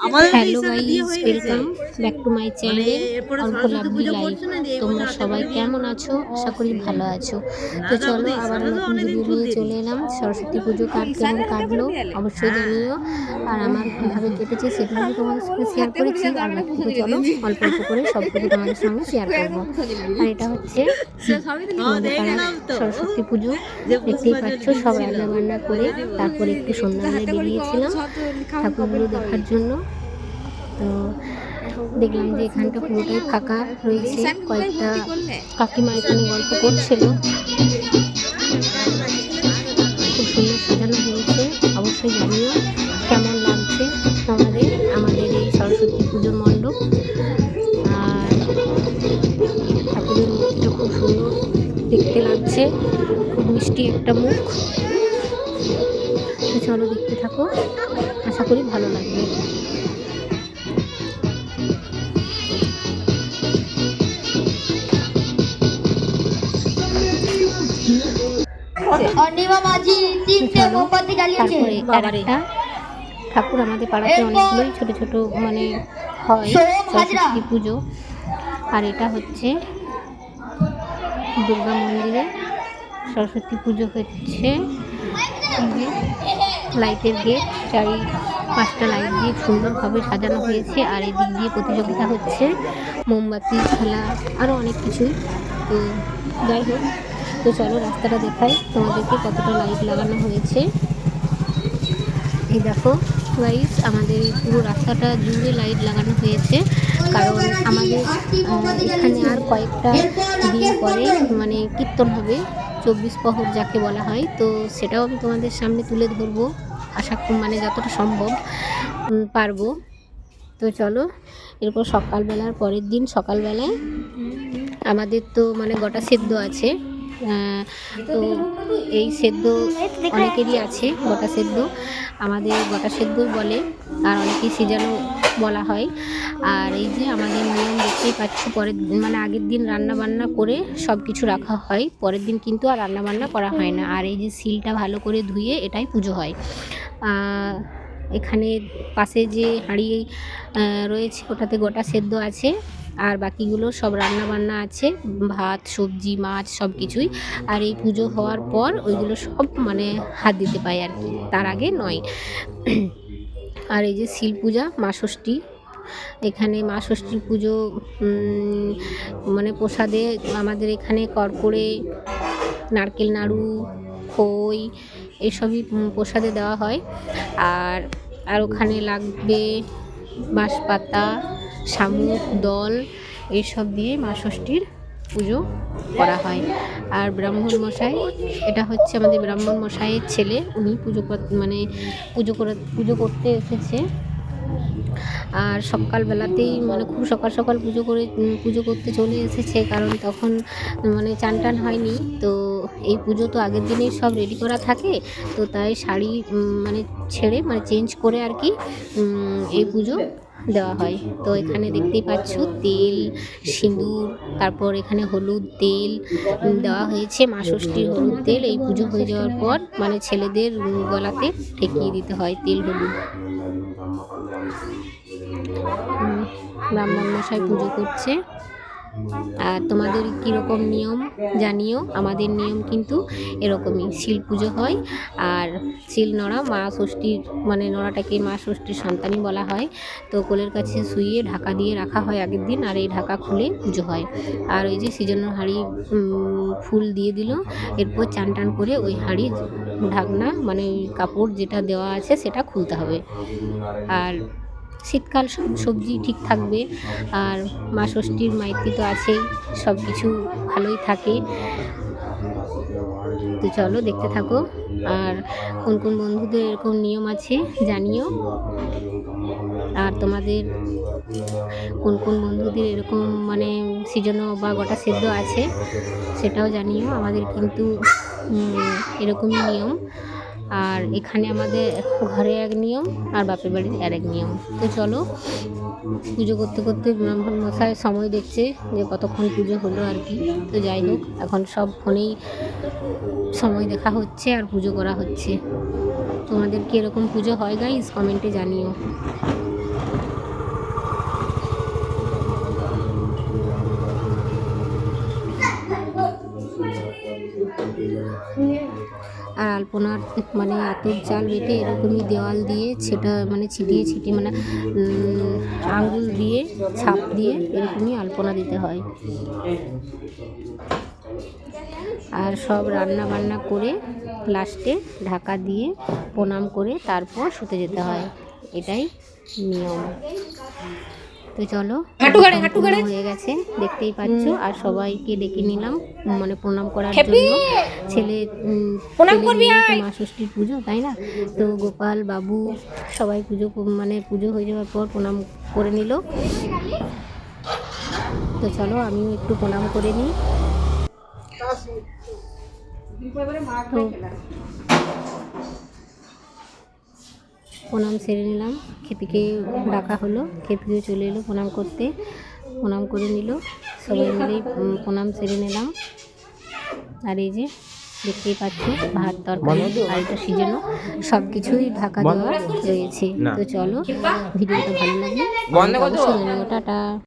Hello guys হয়ে। Welcome back to my channel অল্প lovely life তোমরা সবাই কেমন আছো? আশা করি ভালো আছো। তো চলো আবার নতুন ভিডিও নিয়ে চলে এলাম। সরস্বতী পুজো কার কেমন কাটলো? অবশ্যই জানিও। আর আমার কীভাবে কেটেছে সেটুকু তোমাদের সঙ্গে শেয়ার করেছি। আর বাকিটুকু চলো অল্প অল্প করে সবটুকু তোমাদের সঙ্গে শেয়ার করব। আর এটা হচ্ছে সরস্বতী পুজো। দেখতেই পাচ্ছ সব রান্না বান্না করে তারপরে একটু সন্ধ্যাবেলায় বেরিয়েছিলাম ঠাকুরগুলো দেখার জন্য। তো দেখলাম যে এখানটা পুরোটাই ফাঁকা রয়েছে। কয়েকটা কাকিমা এখানে গল্প করছিল। খুব সুন্দর সাজানো হয়েছে। অবশ্যই জানিও কেমন লাগছে আমাদের আমাদের এই সরস্বতী পুজোর মণ্ডপ। আর ঠাকুরের মূর্তিটা খুব সুন্দর দেখতে লাগছে। খুব মিষ্টি একটা মুখ। চলো দেখতে থাকো। আশা করি ভালো লাগবে। মাঝি তিনটে মোমবাতি জ্বালিয়েছে। তারপরে ঠাকুর আমাদের পাড়াতে অনেকগুলোই ছোট ছোট মানে হয় সরস্বতী পুজো। আর এটা হচ্ছে দুর্গা মন্দিরে সরস্বতী পুজো হচ্ছে। লাইটের গেট চারি পাঁচটা লাইট দিয়ে সুন্দরভাবে সাজানো হয়েছে। আর এই দিক দিয়ে প্রতিযোগিতা হচ্ছে। মোমবাতি খেলা আরও অনেক কিছুই। তো যাই হোক। তো চলো রাস্তাটা দেখাই তোমাদেরকে কতটা লাইট লাগানো হয়েছে। এই দেখো গাইস আমাদের এই পুরো রাস্তাটা জুড়ে লাইট লাগানো হয়েছে। কারণ আমাদের এখানে আর কয়েকটা দিন পরে মানে কীর্তন হবে, চব্বিশ প্রহর যাকে বলা হয়। তো সেটাও আমি তোমাদের সামনে তুলে ধরবো। আশা মানে যতটা সম্ভব পারব। তো চলো, এরপর সকালবেলার পরের দিন, সকালবেলায় আমাদের তো মানে গোটা সেদ্ধ আছে। তো এই সেদ্ধ অনেকেরই আছে, গোটা সেদ্ধ। আমাদের গোটা সেদ্ধই বলে, আর অনেকেই সিজানো বলা হয়। আর এই যে আমাদের নিয়ম দেখতেই পাচ্ছি, পরের মানে আগের দিন রান্না বান্না করে সব কিছু রাখা হয়, পরের দিন কিন্তু আর রান্না বান্না করা হয় না। আর এই যে সিলটা ভালো করে ধুয়ে এটাই পুজো হয়। এখানে পাশে যে হাঁড়ি রয়েছে, ওটাতে গোটা সেদ্ধ আছে। আর বাকিগুলো সব রান্না বান্না আছে, ভাত, সবজি, মাছ সব কিছুই। আর এই পুজো হওয়ার পর ওইগুলো সব মানে হাত দিতে পাই আর কি, তার আগে নয়। আর এই যে শিল পূজা, মা ষষ্ঠী, এখানে মা ষষ্ঠীর পুজো মানে প্রসাদে আমাদের এখানে কর্পূরে নারকেল নাড়ু, খই, এসবই প্রসাদে দেওয়া হয়। আর আর ওখানে লাগবে বাঁশপাতা শামুক, দল এইসব দিয়ে মা ষষ্ঠীর পুজো করা হয়। আর ব্রাহ্মণ মশাই, এটা হচ্ছে আমাদের ব্রাহ্মণ মশাইয়ের ছেলে, উনি পুজো মানে পুজো করে, পুজো করতে এসেছে। আর সকালবেলাতেই মানে খুব সকাল সকাল পুজো করে পুজো করতে চলে এসেছে, কারণ তখন মানে চান টান হয়নি। তো এই পুজো তো আগের দিনেই সব রেডি করা থাকে, তো তাই শাড়ি মানে ছেড়ে মানে চেঞ্জ করে আর কি এই পুজো দেওয়া হয়। তো এখানে দেখতেই পাচ্ছ তেল, সিঁদুর, তারপর এখানে হলুদ তেল দেওয়া হয়েছে। মা ষষ্ঠীর হলুদ তেল, এই পুজো হয়ে যাওয়ার পর মানে ছেলেদের গলাতে ঠেকিয়ে দিতে হয় তেল, হলুদ। ব্রাহ্মণ মশাই পুজো করছে। আর তোমাদের কীরকম নিয়ম জানিও, আমাদের নিয়ম কিন্তু এরকমই। শিল পুজো হয় আর শিল নড়া, মা ষষ্ঠীর মানে নড়াটাকে মা ষষ্ঠীর সন্তানই বলা হয়। তো কোলের কাছে শুইয়ে ঢাকা দিয়ে রাখা হয় আগের দিন আর এই ঢাকা খুলে পুজো হয়। আর ওই যে সিজনের হাঁড়ি ফুল দিয়ে দিল, এরপর চান টান করে ওই হাঁড়ির ঢাকনা মানে কাপড় যেটা দেওয়া আছে সেটা খুলতে হবে। আর শীতকাল সব সবজি ঠিক থাকবে। আর মা ষষ্ঠীর মাইতি তো আছেই সব কিছু ভালোই থাকে। তো চলো দেখতে থাকো। আর কোন কোন বন্ধুদের এরকম নিয়ম আছে জানিও। আর তোমাদের কোন কোন বন্ধুদের এরকম মানে সিজনও বা গোটা সেদ্ধ আছে, সেটাও জানিও। আমাদের কিন্তু এরকমই নিয়ম। আর এখানে আমাদের ঘরে এক নিয়ম আর বাপের বাড়ির আর এক নিয়ম। তো চলো, পুজো করতে করতে ব্রাহ্মণ মশাই সময় দেখছে যে কতক্ষণ পুজো হলো আর কি। তো যাই হোক, এখন সব ফোনেই সময় দেখা হচ্ছে আর পুজো করা হচ্ছে। তোমাদের কীরকম পুজো হয় গাইস কমেন্টে জানিও। Yeah. আলপনার মানে আতর জাল বেটে এরকমই দেওয়াল দিয়ে সেটা মানে ছিটিয়ে ছিটিয়ে মানে আঙুল দিয়ে, ছাপ দিয়ে এরকমই আলপনা দিতে হয়। আর সব রান্না বান্না করে লাস্টে ঢাকা দিয়ে প্রণাম করে তারপর শুতে যেতে হয়। এটাই নিয়ম। তো চলো হয়ে গেছে দেখতেই পাচ্ছ। আর সবাইকে ডেকে নিলাম মানে প্রণাম করার জন্য। ছেলে মেয়ে তো মা ষষ্ঠীর পুজো তাই না? তো গোপাল বাবু সবাই পুজো মানে পুজো হয়ে যাওয়ার পর প্রণাম করে নিল। তো চলো আমিও একটু প্রণাম করে নিই। তো প্রণাম সেরে নিলাম। খেপিকে ডাকা হলো। খেপিকে চলে এলো প্রণাম করতে। প্রণাম করে নিল। সবাই মিলেই প্রণাম সেরে নিলাম। আর এই যে দেখতেই পাচ্ছি ভাত তরকারি আলুটা সিজানো সব কিছুই ঢাকা দেওয়া রয়েছে। তো চলো ভিডিওটা ভালো লাগে টাটা।